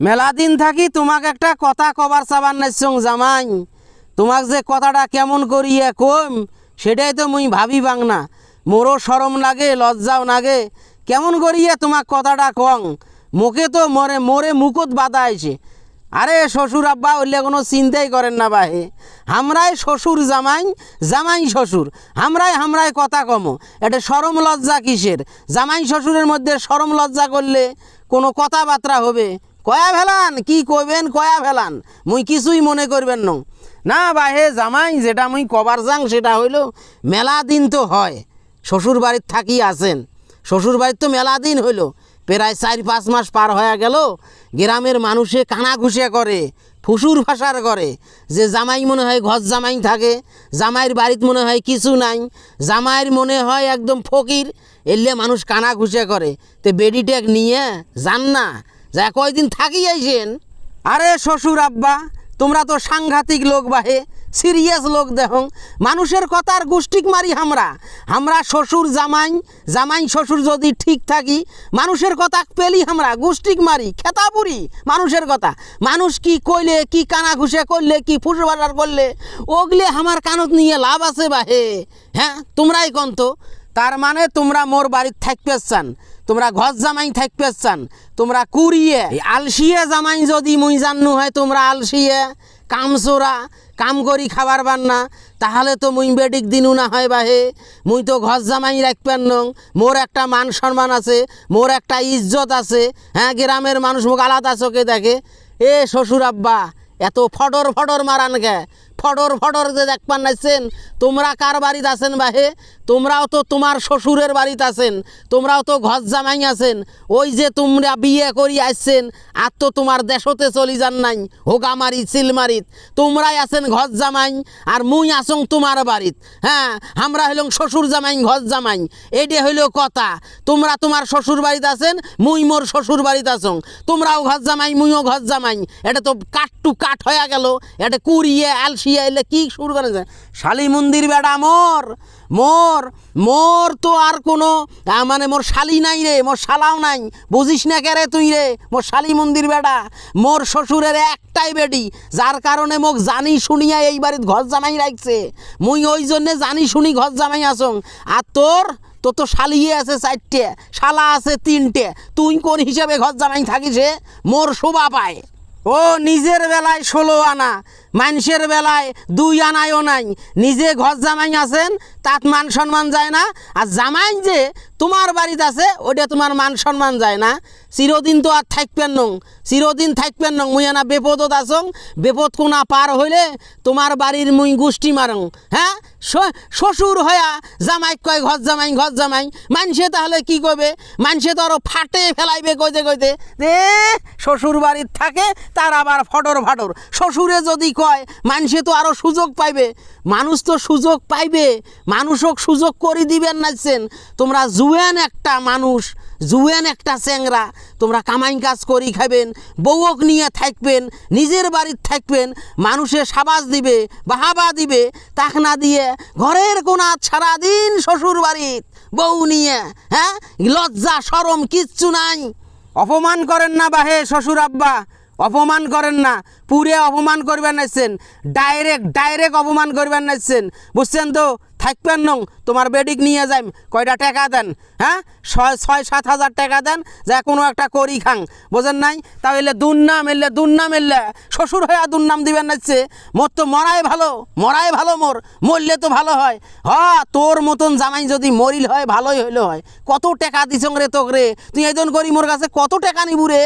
মেলা দিন থাকি তোমাক একটা কথা কবার চাবার নাইছং জামাই। তোমাক যে কথাটা কেমন করিয়া কম সেটাই তো মুই ভাবি বাং না। মোরও সরম লাগে, লজ্জাও লাগে। কেমন করিয়া তোমাক কথাটা কং? মোকে তো মরে, মোরে মুকুত বাধা আইছে আরে শ্বশুর আব্বা হইলে কোনো চিন্তাই করেন না বাহে। আমরাই শ্বশুর জামাই জামাই শ্বশুর। আমরাই আমরাই কথা কম। এটা সরম লজ্জা কিসের? জামাই শ্বশুরের মধ্যে সরম লজ্জা করলে কোনো কথাবার্তা হবে। কয়া ভেলান? কি কইবেন? কয়া ভেলান? মুই কিছুই মনে করবেন ন। না বাহে জামাই, যেটা মুই কবার যাং, সেটা হইল মেলা দিন তো হয়। শ্বশুর বাড়ির থাকি আছেন। শ্বশুর বাড়ির তো মেলা দিন হইল। প্রায় চার পাঁচ মাস পার হয়ে গেল। গ্রামের মানুষে কানা ঘুষে করে, ফুসুর ফাসার করে। যে জামাই মনে হয় ঘর জামাই থাকে, জামাইয়ের বাড়িতে মনে হয় কিছু নাই। জামাইয়ের মনে হয় একদম ফকির, এলে মানুষ কানা ঘুষে করে। তে বেডিটেক নিয়ে যান না। যা কয়দিন থাকি আইছেন? আরে শ্বশুর আব্বা, তোমরা তো সাংঘাতিক লোক বাহে, সিরিয়াস লোক দেখং মানুষের কথার গোষ্ঠিক মারি আমরা আমরা শ্বশুর জামাই জামাই শ্বশুর যদি ঠিক থাকি, মানুষের কথা পেলি আমরা গোষ্ঠিক মারি খেতাপুরি মানুষের কথা। মানুষ কি কইলে, কি কানা ঘুষে করলে, কি ফুসু বাজার করলে, ওগলে আমার কানত নিয়ে লাভ আছে বাহে। হ্যাঁ তোমরাই কন্ত তার মানে তোমরা মোর বাড়ির থাকবে চান। তোমরা ঘর জামাই থাকবে চান। তোমরা কুড়িয়ে আলসিয়ে জামাই যদি মুই জান্নু হয় তোমরা আলসিয়ে কামচোরা কাম করি খাবার বান্না, তাহলে তো মুই বেডিক দিনু না হয় বাহে। মুই তো ঘর জামাই রাখবেন নং। মোর একটা মান সম্মান আছে, মোর একটা ইজ্জত আছে। হ্যাঁ গ্রামের মানুষ মোক আলাদা চোখে দেখে। এ শ্বশুর আব্বা, এত ফটর ফটর মারান গে। ফটর ফটর যে দেখবার নাইছেন, তোমরা কার বাড়িতে আছেন বাহে? তোমরাও তো তোমার শ্বশুরের বাড়িতে আছেন, তোমরাও তো ঘর জামাই আছেন, ওই যে তোমরা বিয়ে করি আসছেন আর তো তোমার দেশতে চলি যান নাই হোগামারি চিলমারিত তোমরাই আছেন ঘর জামাই, আর মুই আসং তোমার বাড়িত হ্যাঁ? আমরা হইলাম শ্বশুর জামাই, ঘর জামাই এইটা হইল কথা, তোমরা তোমার শ্বশুর বাড়িতে আছেন, মুই মোর শ্বশুর বাড়িতে আসং, তোমরাও ঘর জামাই, মুইও ঘর জামাই, এটা তো কাঠ টু কাঠ হয়ে গেল, এটা কুড়িয়ে আলসিয়ে এলে কি শুরু করেছে শালি মন্দির বেড়া মোর মোর মোর তো আর কোনো মানে মোর শালি নাই রে, মোর শালাও নাই। বুঝিস না কে রে তুই রে? মোর শালি মন্দির বেড়া, মোর শ্বশুরের একটাই বেটি, যার কারণে মোক জানি শুনিয়া এই বাড়িতে ঘর জামাই রাখছে মুই ওই জন্যে জানি শুনি ঘর জামাই আসং। আর তোর তোর তো শালিয়ে আছে চারটে, শালা আছে তিনটে। তুই কোন হিসাবে ঘর জামাই থাকিস হে? মোর শোভা পায়। ও, নিজের বেলায় ষোলো আনা, মানুষের বেলায় দুই আনায়ও নাই। নিজে ঘর জামাই আছেন, তাত মান সম্মান যায় না। আর জামাই যে তোমার বাড়িতে আছে ওটা তোমার মান সম্মান যায় না। চিরদিন তো আর থাকবেন নং। চিরদিন থাকবেন নং। মুই আনা বেপদত আসং বেপদ কোনা পার হইলে তোমার বাড়ির মুই গোষ্ঠী মারং। হ্যাঁ? শ্বশুর হয়া জামাই কয় ঘর জামাই ঘর জামাই। মানসে তাহলে কি করবে মানসে তো আরও ফাটে ফেলাইবে কইতে কইতে। দে, শ্বশুর বাড়ির থাকে, তার আবার ফটর ফাটর। শ্বশুরে যদি কয় মানুষে তো আরও সুযোগ পাইবে। মানুষ তো সুযোগ পাইবে। মানুষক সুযোগ করে দিবেন নাচছেন তোমরা জুয়েন একটা মানুষ, জুয়েন একটা চ্যাংরা, তোমরা কামাই কাজ করি খাবেন বউক নিয়ে থাকবেন, নিজের বাড়ির থাকবেন মানুষের সাবাস দিবে, বাহাবা দিবে তাক না দিয়ে ঘরের কোনা সারাদিন শ্বশুর বাড়ির বউ নিয়ে হ্যাঁ? লজ্জা, সরম, কিচ্ছু নাই। অপমান করেন না বাহে শ্বশুর আব্বা, অপমান করেন না, পুরে অপমান করবেন নাইছেন, ডাইরেক্ট ডাইরেক্ট অপমান করবেন নাইছেন, বুঝছেন তো? থাকবেন নং, তোমার বেডিক নিয়ে যাই কয়টা টাকা দেন হ্যাঁ? ছয় ছয়, সাত হাজার টাকা দেন, যা কোনো একটা করি খাং, বোঝেন নাই? তাহলে দুর্নাম এলে দুর্নাম এলে, শ্বশুর হয়ে দুর্নাম দিবেন নাচছে মোর তো মরাই ভালো মরাই ভালো মোর, মরলে তো ভালো হয়। হ, তোর মতন জামাই যদি মরিল হয়, ভালোই হইলে হয়। কত টাকা দিছং রে তোক রে তুই এজন করি মোর কাছে কত টাকা নিবু রে?